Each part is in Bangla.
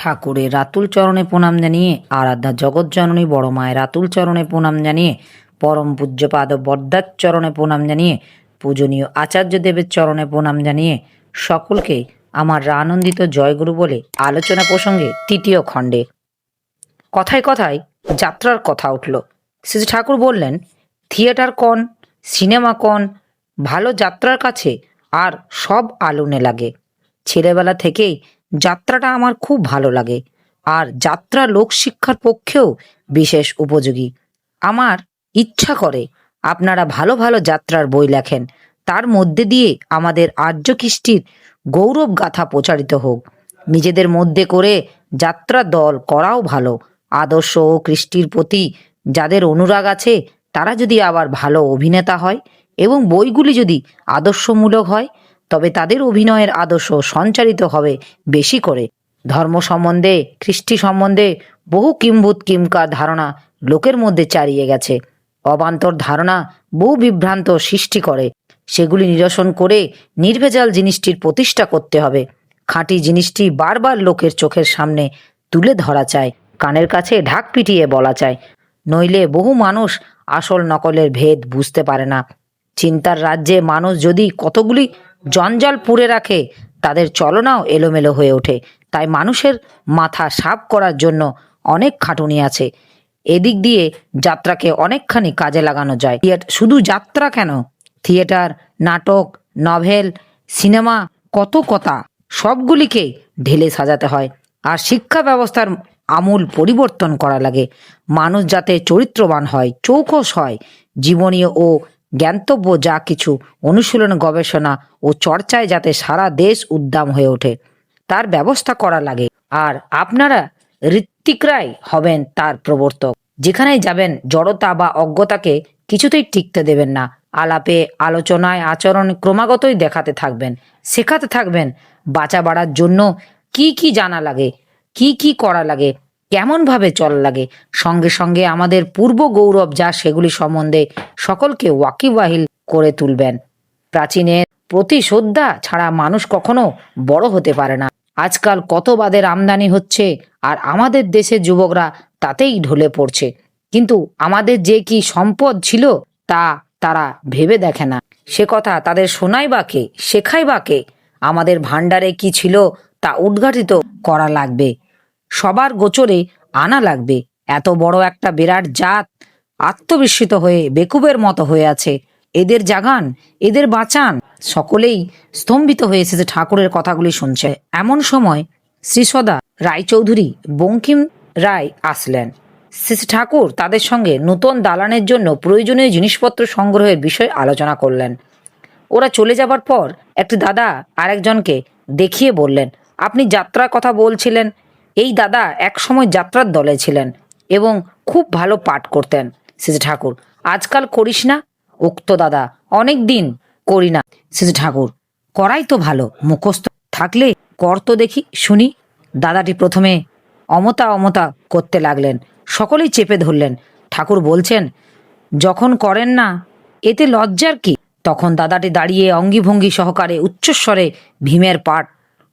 ঠাকুরের রাতুল চরণে প্রণাম জানিয়ে, আরাধ্যা জগৎজননী বড় মায়ের রাতুল চরণে প্রণাম জানিয়ে, পরম পূজ্যপাদ বরদার চরণে প্রণাম জানিয়ে, পূজনীয় আচার্য দেবের চরণে প্রণাম জানিয়ে, সকলকে আমার আনন্দিত জয়গুরু বলে আলোচনা প্রসঙ্গে তৃতীয় খণ্ডে। কথায় কথায় যাত্রার কথা উঠল। শ্রী ঠাকুর বললেন, থিয়েটার কন, সিনেমা কন, ভালো যাত্রার কাছে আর সব আলুনে লাগে ছেলেবেলা থেকেই যাত্রাটা আমার খুব ভালো লাগে। আর যাত্রা লোকশিক্ষার পক্ষেও বিশেষ উপযোগী। আমার ইচ্ছা করে আপনারা ভালো ভালো যাত্রার বই লেখেন। তার মধ্যে দিয়ে আমাদের আর্য কৃষ্টির গৌরব গাথা প্রচারিত হোক। নিজেদের মধ্যে করে যাত্রা দল করাও ভালো। আদর্শ ও কৃষ্টির প্রতি যাদের অনুরাগ আছে, তারা যদি আবার ভালো অভিনেতা হয় এবং বইগুলি যদি আদর্শমূলক হয় তবে তাদের অভিনয়ের আদর্শ সঞ্চারিত হবে বেশি করে। ধর্ম সম্বন্ধে, কৃষ্টি সম্বন্ধে বহু কিম্ভূত কিমকার ধারণা লোকের মধ্যে চারিয়ে গেছে। অবান্তর ধারণা বহু বিভ্রান্ত সৃষ্টি করে। সেগুলি নিরসন করে নির্ভেজাল জিনিসটির প্রতিষ্ঠা করতে হবে। খাঁটি জিনিসটি বারবার লোকের চোখের সামনে তুলে ধরা চায়, কানের কাছে ঢাক পিটিয়ে বলা চায়। নইলে বহু মানুষ আসল নকলের ভেদ বুঝতে পারে না। চিন্তার রাজ্যে মানুষ যদি কতগুলি জঞ্জাল পুড়ে রাখে, তাদের চলনাও এলোমেলো হয়ে ওঠে। তাই মানুষের মাথা সাফ করার জন্য অনেক খাটুনি আছে। এদিক দিয়ে যাত্রাকে অনেকখানি কাজে লাগানো যায়। শুধু যাত্রা কেন? থিয়েটার, নাটক, নভেল, সিনেমা, কত কথা, সবগুলিকে ঢেলে সাজাতে হয়। আর শিক্ষা ব্যবস্থার আমূল পরিবর্তন করা লাগে। মানুষ যাতে চরিত্রবান হয় চৌকস হয়, জীবনীয় ও জ্ঞান্তব্য যা কিছু অনুশীলন, গবেষণা ও চর্চায় যাতে সারা দেশ উদ্দাম হয়ে ওঠে, তার ব্যবস্থা করা লাগে। আর আপনারা ঋত্বিকরাই হবেন তার প্রবর্তক। যেখানেই যাবেন, জড়তা বা অজ্ঞতাকে কিছুতেই টিকতে দেবেন না। আলাপে, আলোচনায়, আচরণ ক্রমাগতই দেখাতে থাকবেন, শেখাতে থাকবেন। বাঁচা বাড়ার জন্য কি কি জানা লাগে, কি কি করা লাগে কেমন ভাবে চলা লাগে? সঙ্গে সঙ্গে আমাদের পূর্ব গৌরব যা সেগুলি সম্বন্ধে সকলকে ওয়াকিবাহিল করে তুলবেন। প্রাচীনের প্রতি শ্রদ্ধা ছাড়া মানুষ কখনো বড় হতে পারে না। আজকাল কত বাদের আমদানি হচ্ছে আর আমাদের দেশের যুবকরা তাতেই ঢলে পড়ছে। কিন্তু আমাদের যে কি সম্পদ ছিল তা তারা ভেবে দেখে না। সে কথা তাদের শোনাই বা কে? শেখাই বা কে? আমাদের ভাণ্ডারে কি ছিল তা উদ্ঘাটিত করা লাগবে। সবার গোচরে আনা লাগবে। এত বড় একটা বিরাট জাত আত্মবিস্মিত হয়ে বেকুবের মতো হয়ে আছে। এদের জাগান, এদের বাঁচান, সকলেই স্তম্ভিত হয়ে এসেছে ঠাকুরের কথাগুলি শুনছে। এমন সময় শ্রীসদা রায়চৌধুরী, বঙ্কিম রায় আসলেন। শ্রী ঠাকুর তাদের সঙ্গে নূতন দালানের জন্য প্রয়োজনীয় জিনিসপত্র সংগ্রহের বিষয় আলোচনা করলেন। ওরা চলে যাবার পর একটি দাদা আরেকজনকে দেখিয়ে বললেন, আপনি যাত্রার কথা বলছিলেন এই দাদা এক সময় যাত্রার দলে ছিলেন এবং খুব ভালো পাঠ করতেন, শ্রী ঠাকুর। আজকাল করিস না? উক্ত দাদা, অনেক দিন করি না শ্রী ঠাকুর। করাই তো ভালো, মুখস্থ থাকলে কর তো দেখি, শুনি। দাদাটি প্রথমে অমতা অমতা করতে লাগলেন, সকলেই চেপে ধরলেন। ঠাকুর বলছেন, যখন করেন না, এতে লজ্জার কি? তখন দাদাটি দাঁড়িয়ে অঙ্গিভঙ্গি সহকারে উচ্চস্বরে ভীমের পাঠ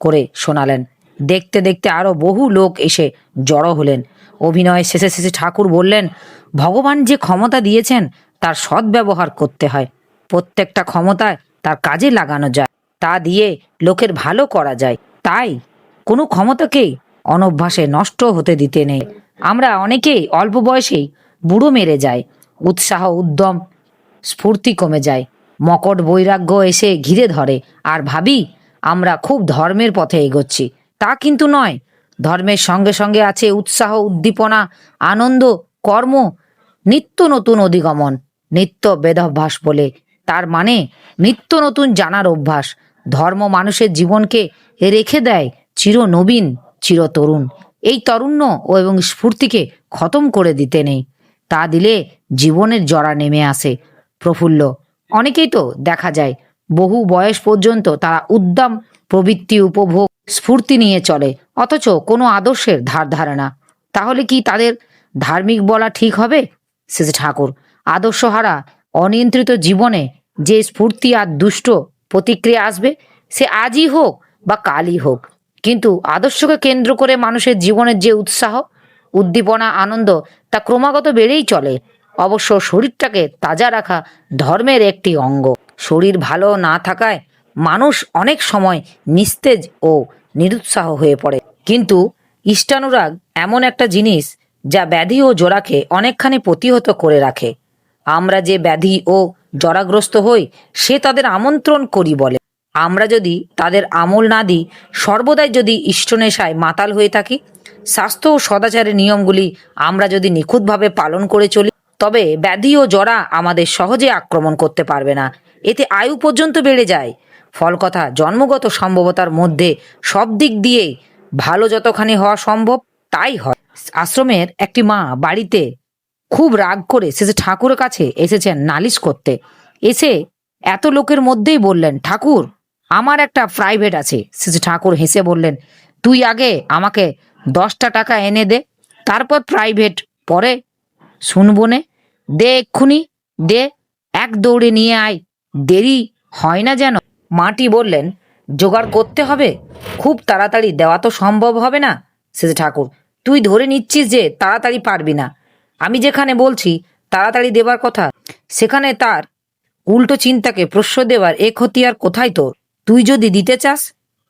করে শোনালেন। দেখতে দেখতে আরও বহু লোক এসে জড়ো হলেন। অভিনয় শেষে শেষে ঠাকুর বললেন, ভগবান যে ক্ষমতা দিয়েছেন, তার সদ্ব্যবহার করতে হয়। প্রত্যেকটা ক্ষমতায় তার কাজে লাগানো যায়, তা দিয়ে লোকের ভালো করা যায়। তাই কোনো ক্ষমতাকেই অনভ্যাসে নষ্ট হতে দিতে নেই। আমরা অনেকেই অল্প বয়সেই বুড়ো মেরে যায় উৎসাহ, উদ্যম, স্ফূর্তি কমে যায়। মকট বৈরাগ্য এসে ঘিরে ধরে। আর ভাবি, আমরা খুব ধর্মের পথে এগোচ্ছি। তা কিন্তু নয়। ধর্মের সঙ্গে সঙ্গে আছে উৎসাহ, উদ্দীপনা, আনন্দ, কর্ম, নিত্য নতুন অধিগমন, নিত্য বেদাভ্যাস বলে। তার মানে নিত্য নতুন জানার অভ্যাস। ধর্ম মানুষের জীবনকে রেখে দেয় চির নবীন, চির তরুণ। এই তরুণ্য ও এবং স্ফূর্তিকে খতম করে দিতে নেই। তা দিলে জীবনের জরা নেমে আসে। প্রফুল্ল, অনেকেই তো দেখা যায়, বহু বয়স পর্যন্ত তারা উদ্যম প্রবৃত্তি উপভোগ স্ফূর্তি নিয়ে চলে, অথচ কোনো আদর্শের ধার ধারে না। তাহলে কি তাদের ধার্মিক বলা ঠিক হবে? শ্রী ঠাকুর, আদর্শহারা, অনিয়ন্ত্রিত জীবনে যে স্ফূর্তি আর দুষ্ট প্রতিক্রিয়া আসবে, সে আজই হোক বা কালই হোক। কিন্তু আদর্শকে কেন্দ্র করে মানুষের জীবনের যে উৎসাহ, উদ্দীপনা, আনন্দ, তা ক্রমাগত বেড়েই চলে। অবশ্য শরীরটাকে তাজা রাখা ধর্মের একটি অঙ্গ। শরীর ভালো না থাকায় মানুষ অনেক সময় নিস্তেজ ও নিরুৎসাহ হয়ে পড়ে। কিন্তু ইষ্টানুরাগ এমন একটা জিনিস যা ব্যাধি ও জোড়াকে অনেকখানি প্রতিহত করে রাখে। আমরা যে ব্যাধি ও জরাগ্রস্ত হই, সে তাদের আমন্ত্রণ করি বলে। আমরা যদি তাদের আমল না দিই, সর্বদাই যদি ইষ্টনেশায় মাতাল হয়ে থাকি, স্বাস্থ্য ও সদাচারের নিয়মগুলি আমরা যদি নিখুঁতভাবে পালন করে চলি, তবে ব্যাধি ও জরা আমাদের সহজে আক্রমণ করতে পারবে না। এতে আয়ু পর্যন্ত বেড়ে যায়। ফল কথা জন্মগত সম্ভবতার মধ্যে সব দিক দিয়েই ভালো যতখানি হওয়া সম্ভব, তাই হয়। আশ্রমের একটি মা বাড়িতে খুব রাগ করে শেষে ঠাকুরের কাছে এসেছেন নালিশ করতে। এসে এত লোকের মধ্যেই বললেন, ঠাকুর, আমার একটা প্রাইভেট আছে। শেষে ঠাকুর হেসে বললেন, তুই আগে আমাকে দশটা টাকা এনে দে, তারপর প্রাইভেট পরে শুনব নে। দে এক্ষুনি, দে, এক দৌড়ে নিয়ে আয়। দেরি হয় না যেন। মাটি বললেন, জোগাড় করতে হবে। খুব তাড়াতাড়ি দেওয়া তো সম্ভব হবে না শেষে ঠাকুর। তুই ধরে নিচ্ছিস যে তাড়াতাড়ি পারবি না। আমি যেখানে বলছি, তাড়াতাড়ি দেবার কথা, সেখানে তার উল্টো চিন্তাকে প্রশ্রয় দেওয়ার এ ক্ষতি আর কোথায় তোর? তুই যদি দিতে চাস,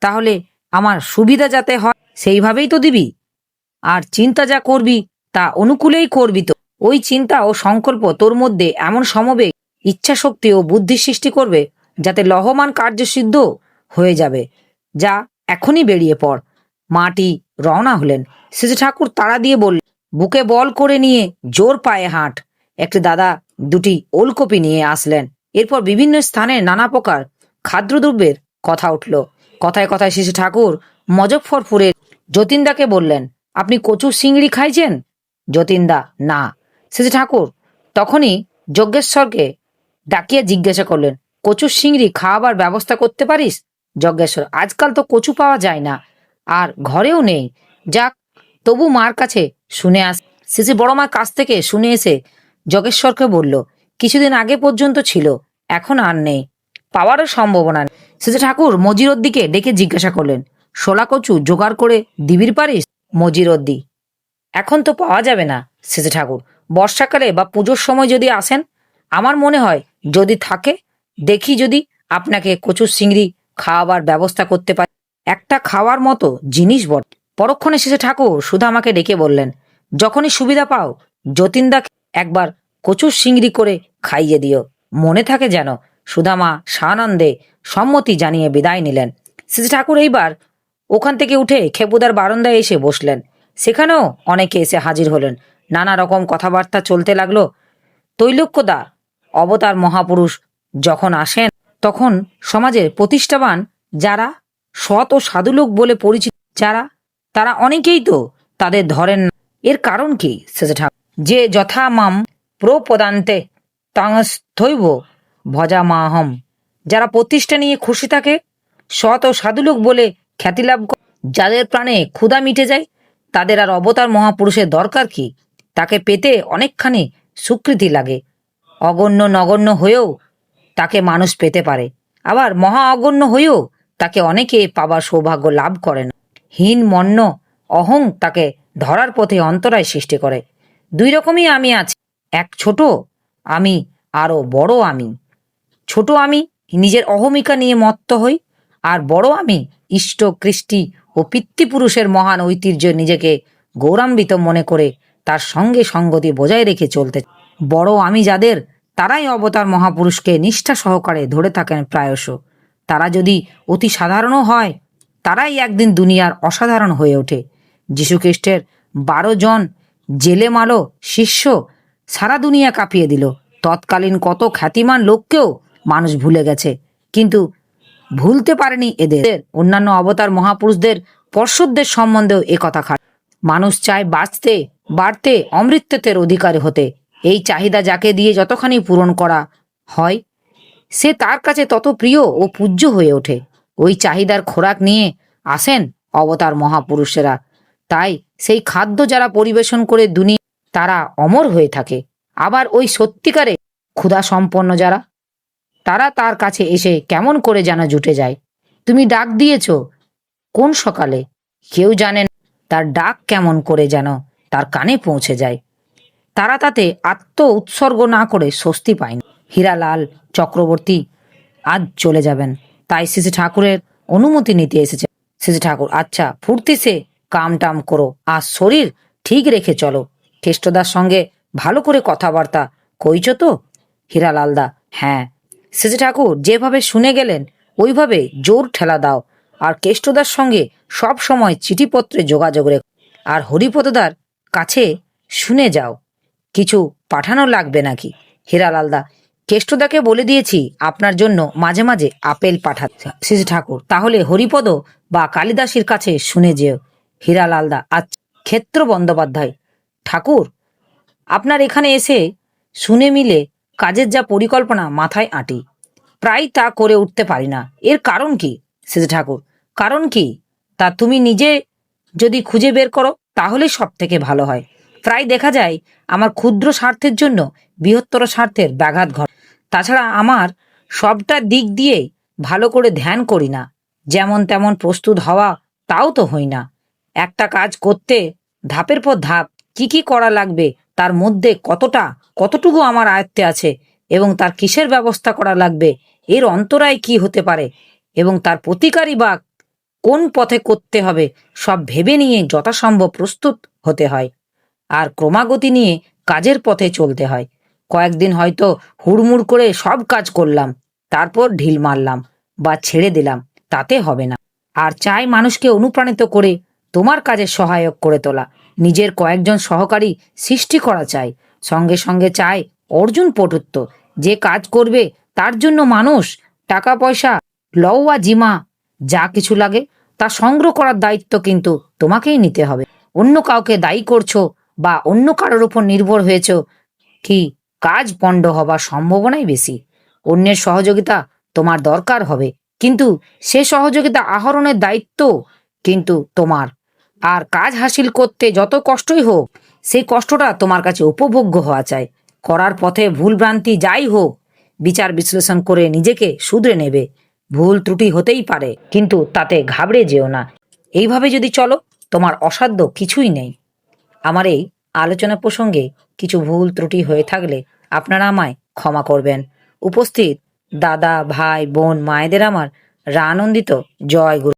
তাহলে আমার সুবিধা যাতে হয়, সেইভাবেই তো দিবি। আর চিন্তা যা করবি, তা অনুকূলেই করবি তো। ওই চিন্তা ও সংকল্প তোর মধ্যে এমন সমবেগ ইচ্ছা শক্তি ও বুদ্ধি সৃষ্টি করবে যাতে লহমান কার্যসিদ্ধ হয়ে যাবে। যা এখনই বেরিয়ে পড়। মাটি রওনা হলেন। শেষে ঠাকুর তাড়া দিয়ে বললেন, বুকে বল করে নিয়ে জোর পায়ে হাঁট। একটি দাদা দুটি ওলকপি নিয়ে আসলেন। এরপর বিভিন্ন স্থানে নানা প্রকার খাদ্যদ্রব্যের কথা উঠল। কথায় কথায় শিশু ঠাকুর মজফরপুরের যতীনদাকে বললেন, আপনি কচু সিংড়ি খাইছেন? যতীনদা, না। শেষে ঠাকুর তখনই যজ্ঞেশ্বরকে ডাকিয়ে জিজ্ঞাসা করলেন কচু শিংড়ি খাওয়াবার ব্যবস্থা করতে পারিস? যজ্ঞেশ্বর, আজকাল তো কচু পাওয়া যায় না। আর ঘরেও নেই। যাক, তবু মার কাছে শুনে আস। শেষে বড় মার কাছ থেকে শুনে এসে যজ্ঞেশ্বরকে বলল, কিছুদিন আগে পর্যন্ত ছিল, এখন আর নেই। পাওয়ারও সম্ভাবনা নেই। শেষে ঠাকুর মজিরোর দিকে ডেকে জিজ্ঞাসা করলেন, শোলা কচু জোগাড় করে দিবির পারিস? মজিরদ্দি, এখন তো পাওয়া যাবে না। শেষে ঠাকুর, বর্ষাকালে বা পুজোর সময় যদি আসেন, আমার মনে হয় যদি থাকে দেখি যদি আপনাকে কচুর চিংড়ি খাওয়াবার ব্যবস্থা করতে পারি। একটা খাওয়ার মতো জিনিস বট। পরক্ষণে শেষে ঠাকুর শুধু আমাকে ডেকে বললেন, যখনই সুবিধা পাও, যতীনদাকে একবার কচুর সিংড়ি করে খাইয়ে দিও। মনে থাকে যেন সুদামা সানন্দে সম্মতি জানিয়ে বিদায় নিলেন। শেষে ঠাকুর এইবার ওখান থেকে উঠে খেপুদার বারান্দায় এসে বসলেন। সেখানেও অনেকে এসে হাজির হলেন। নানা রকম কথাবার্তা চলতে লাগল। তৈলক্যদা অবতার মহাপুরুষ যখন আসেন তখন সমাজের প্রতিষ্ঠাবান যারা সৎ ও সাধুলোক বলে পরিচিত যারা তারা অনেকেই তো তাদের ধরেন না। এর কারণ কি? যে যথা মাম প্রপদান্তে তাংস্থৈব ভজা মাহম যারা প্রতিষ্ঠা নিয়ে খুশি থাকে সৎ ও সাধুলোক বলে খ্যাতি লাভ করে, যাদের প্রাণে ক্ষুধা মিটে যায় তাদের আর অবতার মহাপুরুষের দরকার কি? তাকে পেতে অনেকখানি স্বীকৃতি লাগে। অগণ্য নগণ্য হয়েও তাকে মানুষ পেতে পারে। আবার মহা অগণ্য হয়েও তাকে অনেকে পাবার সৌভাগ্য লাভ করে না হীন মন্য অহং তাকে ধরার পথে অন্তরায় সৃষ্টি করে। দুই রকমই আমি আছি। এক ছোট, আমি আরও বড় আমি। ছোট আমি নিজের অহমিকা নিয়ে মত্ত হই, আর বড় আমি ইষ্ট, কৃষ্টি ও পিতৃপুরুষের মহান ঐতিহ্য নিজেকে গৌরান্বিত মনে করে তার সঙ্গে সঙ্গতি বজায় রেখে চলতে। বড় আমি যাদের তারাই অবতার মহাপুরুষকে নিষ্ঠা সহকারে ধরে থাকেন প্রায়শ। তারা যদি অতি সাধারণও হয়, তারাই একদিন দুনিয়ার অসাধারণ হয়ে ওঠে। যীশুখ্রিস্টের বারো জন জেলে মালো শিষ্য সারা দুনিয়া কাঁপিয়ে দিল। তৎকালীন কত খ্যাতিমান লোককেও মানুষ ভুলে গেছে। কিন্তু ভুলতে পারেনি এদের। অন্যান্য অবতার মহাপুরুষদের, পর্ষদদের সম্বন্ধেও একথা খাট। মানুষ চায় বাঁচতে, বাড়তে অমৃত্যতের অধিকারী হতে। এই চাহিদা যাকে দিয়ে যতখানি পূরণ করা হয়, সে তার কাছে তত প্রিয় ও পূজ্য হয়ে ওঠে। ওই চাহিদার খোরাক নিয়ে আসেন অবতার মহাপুরুষেরা। তাই সেই খাদ্য যারা পরিবেশন করে দুনিয়া, তারা অমর হয়ে থাকে। আবার ওই সত্যিকারে ক্ষুধা সম্পন্ন যারা, তারা তার কাছে এসে কেমন করে যেন জুটে যায়। তুমি ডাক দিয়েছ, কোন সকালে? কেউ জানেন তার ডাক কেমন করে যেন তার কানে পৌঁছে যায়। তারা তাতে আত্ম উৎসর্গ না করে স্বস্তি পায়নি হীরালাল চক্রবর্তী আজ চলে যাবেন। তাই শ্রী ঠাকুরের অনুমতি নিতে এসেছে। শ্রী ঠাকুর আচ্ছা ফুর্তি সে কাম টাম করো, আর শরীর ঠিক রেখে চলো। কেষ্টদার সঙ্গে ভালো করে কথাবার্তা কইছ তো? হীরালালদা হ্যাঁ। শ্রী ঠাকুর, যেভাবে শুনে গেলেন, ওইভাবে জোর ঠেলা দাও। আর কেষ্টদার সঙ্গে সব সময় চিঠিপত্রে যোগাযোগ রেখো। আর হরিপদদার কাছে শুনে যাও। কিছু পাঠানো লাগবে নাকি? হীরালালদা কেষ্টদাকে বলে দিয়েছি আপনার জন্য মাঝে মাঝে আপেল পাঠাচ্ছে শ্রী ঠাকুর, তাহলে হরিপদ বা কালিদাসের কাছে শুনে যেও। হীরালালদা আচ্ছা ক্ষেত্র বন্দ্যোপাধ্যায়, ঠাকুর, আপনার এখানে এসে শুনে মিলে কাজের যা পরিকল্পনা মাথায় আঁটি। প্রায় তা করে উঠতে পারি না। এর কারণ কি? শ্রী ঠাকুর, কারণ কি? তা তুমি নিজে যদি খুঁজে বের করো, তাহলে সব থেকে ভালো হয়। প্রায় দেখা যায় আমার ক্ষুদ্র স্বার্থের জন্য বৃহত্তর স্বার্থের ব্যাঘাত ঘটে। তাছাড়া আমার সবটা দিক দিয়ে ভালো করে ধ্যান করি না। যেমন তেমন প্রস্তুত হওয়া তাও তো হই না। একটা কাজ করতে ধাপের পর ধাপ কি কি করা লাগবে, তার মধ্যে কতটা, কতটুকু আমার আয়ত্তে আছে এবং তার কিসের ব্যবস্থা করা লাগবে, এর অন্তরায় কি হতে পারে এবং তার প্রতিকারী বা কোন পথে করতে হবে, সব ভেবে নিয়ে যথাসম্ভব প্রস্তুত হতে হয়। আর ক্রমাগতি নিয়ে কাজের পথে চলতে হয়। কয়েকদিন হয়তো হুড়মুড় করে সব কাজ করলাম, তারপর ঢিল মারলাম বা ছেড়ে দিলাম, তাতে হবে না। আর চাই মানুষকে অনুপ্রাণিত করে তোমার কাজে সহায়ক করে তোলা। নিজের কয়েকজন সহকারী সৃষ্টি করা চাই। সঙ্গে সঙ্গে চাই অর্জুন পটুত্ব। যে কাজ করবে, তার জন্য মানুষ টাকা পয়সা লওয়া জিমা, যা কিছু লাগে, তা সংগ্রহ করার দায়িত্ব কিন্তু তোমাকেই নিতে হবে। অন্য কাউকে দায়ী করছ বা অন্য কারোর উপর নির্ভর হয়েছ? কি কাজ পণ্ড হবার সম্ভাবনাই বেশি? অন্যের সহযোগিতা তোমার দরকার হবে। কিন্তু সে সহযোগিতা আহরণের দায়িত্ব কিন্তু তোমার। আর কাজ হাসিল করতে যত কষ্টই হোক, সেই কষ্টটা তোমার কাছে উপভোগ্য হওয়া চাই। করার পথে ভুলভ্রান্তি যাই হোক, বিচার বিশ্লেষণ করে নিজেকে শুধরে নেবে। ভুল ত্রুটি হতেই পারে, কিন্তু তাতে ঘাবড়ে যেও না। এইভাবে যদি চলো, তোমার অসাধ্য কিছুই নেই। আমার এই আলোচনা প্রসঙ্গে কিছু ভুল ত্রুটি হয়ে থাকলে আপনারা আমায় ক্ষমা করবেন। উপস্থিত দাদা, ভাই, বোন, মায়েদের আমার রানন্দিত জয় গুরু